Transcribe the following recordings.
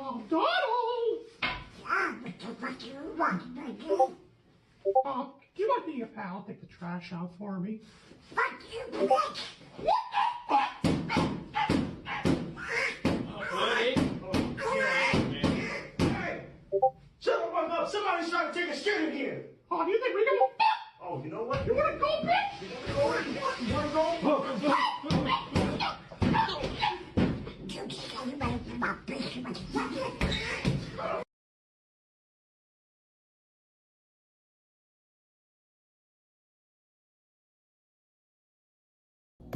Oh, Donald! Yeah, what the you want, baby? Oh, do you want to be a pal? Take the trash out for me. Fuck you, bitch! Hey! Shut the fuck up! Somebody's trying to take a shit in here! Oh, do you think we're gonna Oh, you know what? You wanna go, bitch?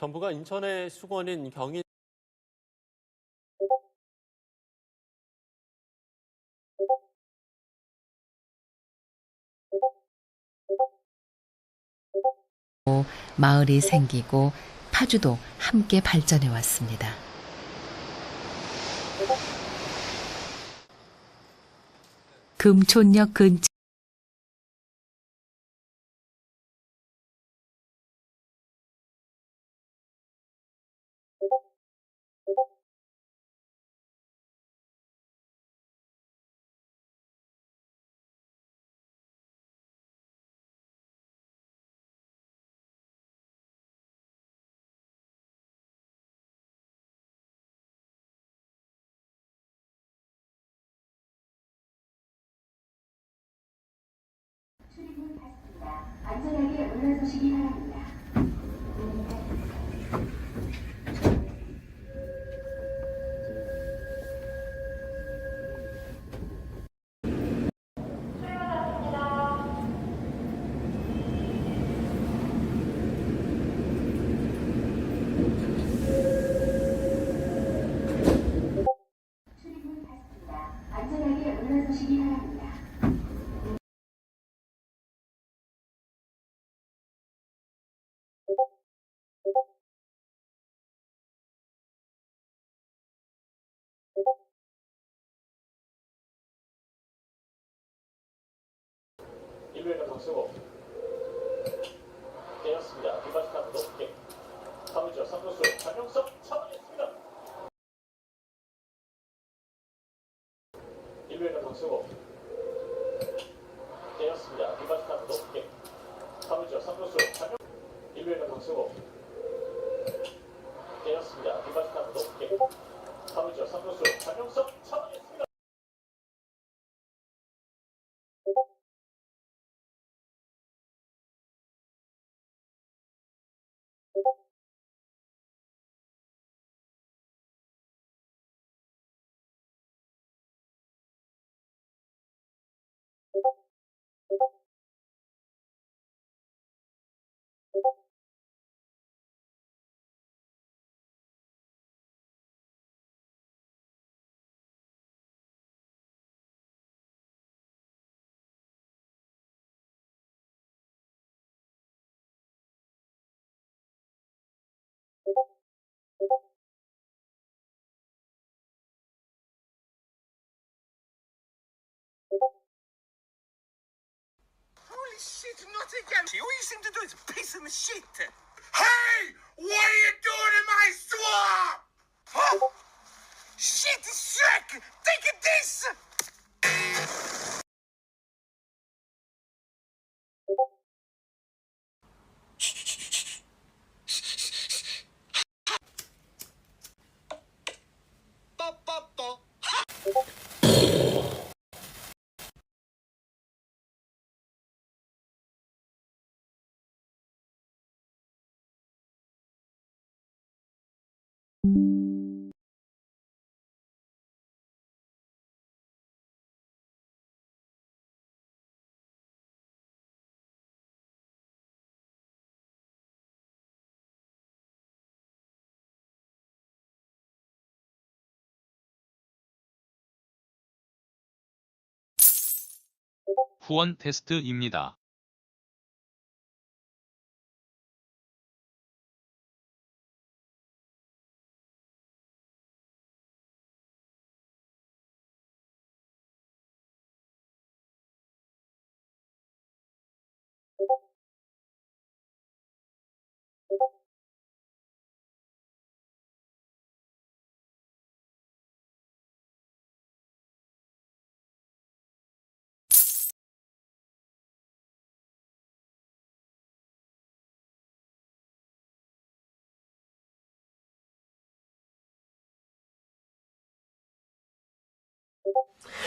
정부가 인천의 수건인 경인 마을이 생기고 파주도 함께 발전해 왔습니다. 금촌역 근처 안전하게 올라서시기 바랍니다. 출입문 닫습니다. 안전하게 올라서시기 바랍니다. 일요일에 박수고 깨었습니다. 비바스타브 높게. 사무처 상도수. 장영석 차원했습니다. 일요일에 박수고 Holy not again! All you seem to do is piss in the shit! Hey! What are you doing in my swamp? Huh? Shit is! Take a this! 후원 테스트입니다.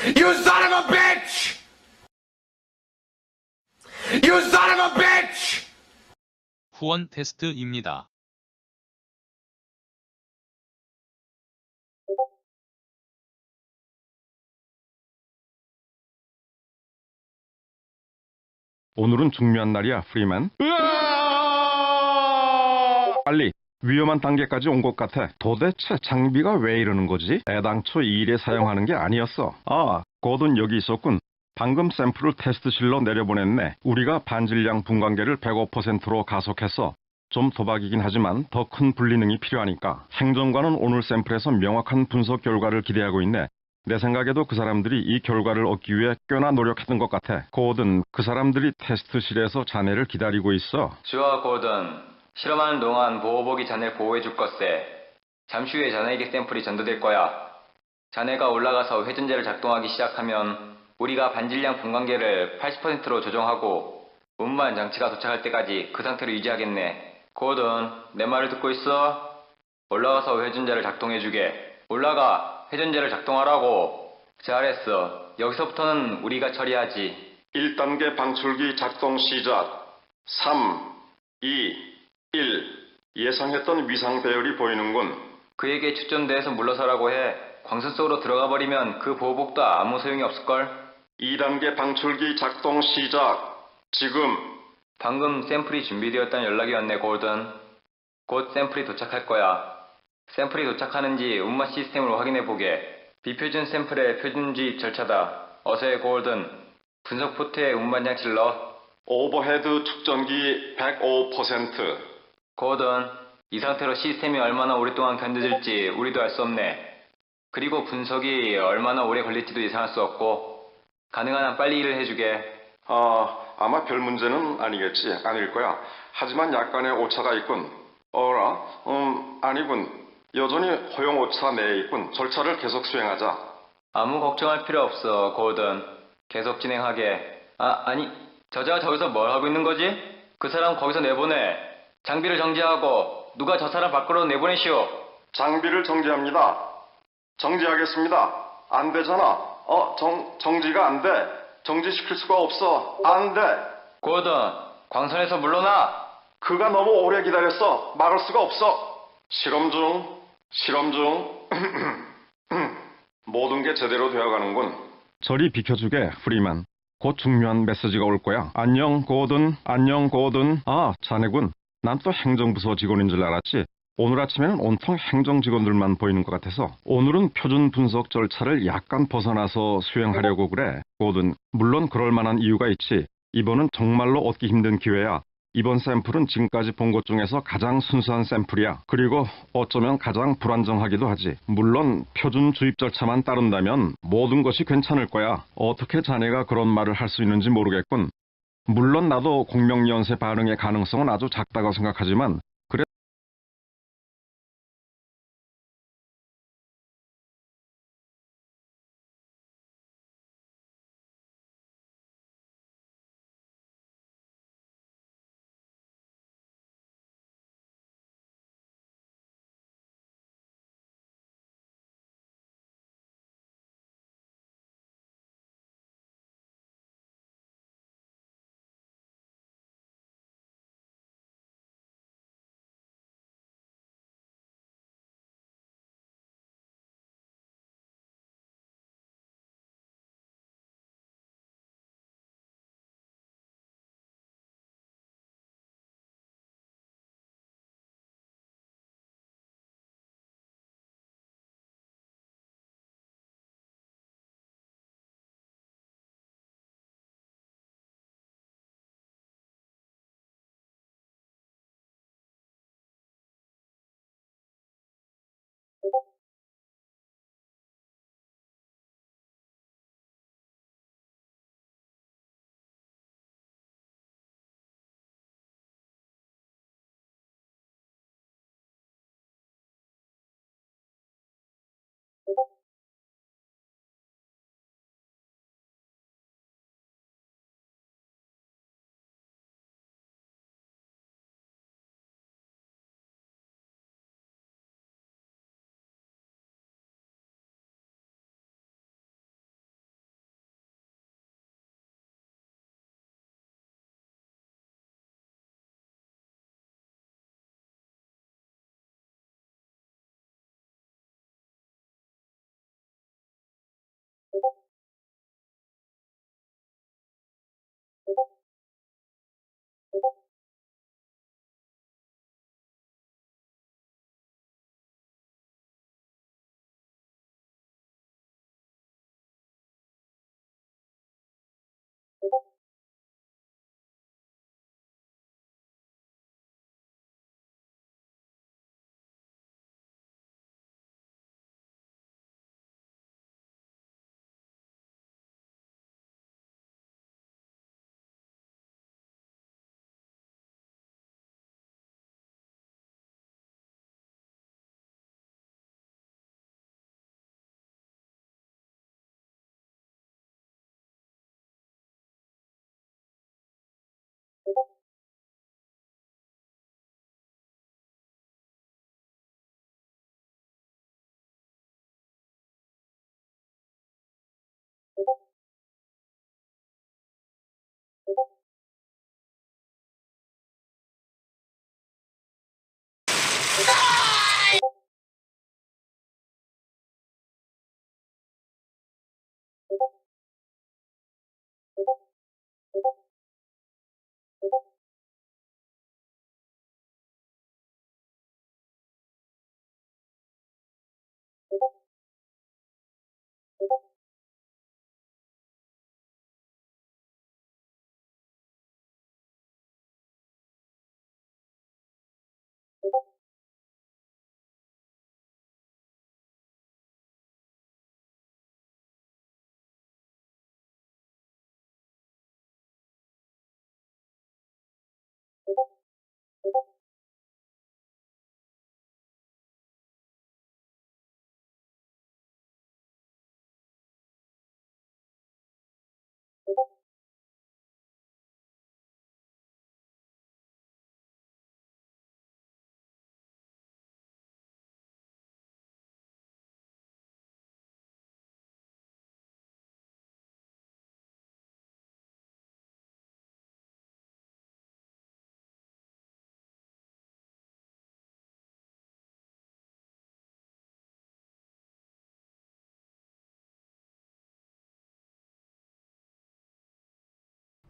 You son of a bitch! You son of a bitch! 후원 테스트입니다. 오늘은 중요한 날이야, 프리맨. 빨리 위험한 단계까지 온 것 같아. 도대체 장비가 왜 이러는 거지? 애당초 이 일에 사용하는 게 아니었어. 아, 고든 여기 있었군. 방금 샘플을 테스트실로 내려보냈네. 우리가 반질량 분광계를 105%로 가속했어. 좀 도박이긴 하지만 더 큰 분리능이 필요하니까. 행정관은 오늘 샘플에서 명확한 분석 결과를 기대하고 있네. 내 생각에도 그 사람들이 이 결과를 얻기 위해 꽤나 노력했던 것 같아. 고든, 그 사람들이 테스트실에서 자네를 기다리고 있어. 주아 고든, 실험하는 동안 보호복이 자네를 보호해줄 것세. 잠시 후에 자네에게 샘플이 전도될 거야. 자네가 올라가서 회전제를 작동하기 시작하면 우리가 반질량 분광계를 80%로 조정하고 운반 장치가 도착할 때까지 그 상태로 유지하겠네. 고든, 내 말을 듣고 있어? 올라가서 회전제를 작동해주게. 올라가, 회전제를 작동하라고. 잘했어. 여기서부터는 우리가 처리하지. 1단계 방출기 작동 시작. 3, 2, 1. 예상했던 위상 배열이 보이는군. 그에게 추전대에서 물러서라고 해. 광선 속으로 들어가 버리면 그 보호복도 아무 소용이 없을걸? 2단계 방출기 작동 시작. 지금 방금 샘플이 준비되었다는 연락이 왔네, 골든. 곧 샘플이 도착할 거야. 샘플이 도착하는지 운마 시스템으로 확인해 보게. 비표준 샘플의 표준 주입 절차다. 어서 해, 골든. 분석 포트에 운반 장치를 넣어. 오버헤드 축전기 105%. 고든, 이 상태로 시스템이 얼마나 오랫동안 견뎌질지 우리도 알 수 없네. 그리고 분석이 얼마나 오래 걸릴지도 예상할 수 없고, 가능한 한 빨리 일을 해주게. 아, 아마 별 문제는 아니겠지. 아닐 거야. 하지만 약간의 오차가 있군. 어라? 음, 아니군. 여전히 허용 오차 내에 있군. 절차를 계속 수행하자. 아무 걱정할 필요 없어, 고든. 계속 진행하게. 아, 아니, 저자가 저기서 뭘 하고 있는 거지? 그 사람 거기서 내보내. 장비를 정지하고, 누가 저 사람 밖으로 내보내시오. 장비를 정지합니다. 정지하겠습니다. 안 되잖아. 어, 정, 정지가 안 돼. 정지시킬 수가 없어. 안 돼. 고든, 광선에서 물러나! 그가 너무 오래 기다렸어. 막을 수가 없어. 실험 중, 실험 중. 모든 게 제대로 되어가는군. 저리 비켜주게, 프리만. 곧 중요한 메시지가 올 거야. 안녕, 고든. 안녕, 고든. 아, 자네군. 난 또 행정부서 직원인 줄 알았지. 오늘 아침에는 온통 행정 직원들만 보이는 것 같아서 오늘은 표준 분석 절차를 약간 벗어나서 수행하려고 그래. 고든, 물론 그럴 만한 이유가 있지. 이번은 정말로 얻기 힘든 기회야. 이번 샘플은 지금까지 본 것 중에서 가장 순수한 샘플이야. 그리고 어쩌면 가장 불안정하기도 하지. 물론 표준 주입 절차만 따른다면 모든 것이 괜찮을 거야. 어떻게 자네가 그런 말을 할 수 있는지 모르겠군. 물론 나도 공명연세 반응의 가능성은 아주 작다고 생각하지만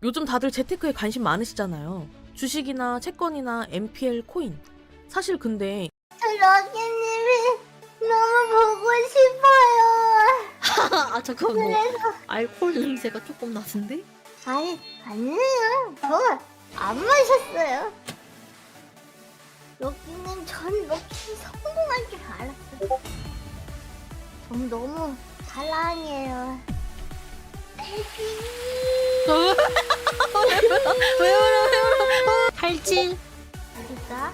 요즘 다들 재테크에 관심 많으시잖아요. 주식이나 채권이나 MPL 코인. 사실 근데 럭키님이 너무 보고 싶어요. 아 잠깐만 그래서 알코올 냄새가 조금 나는데? 아니 아니에요. 저안 마셨어요. 럭키님 전 럭키 성공할 줄 알았어요. 전 너무 사랑해요. 왜 울어 왜 울어? 87 어디가?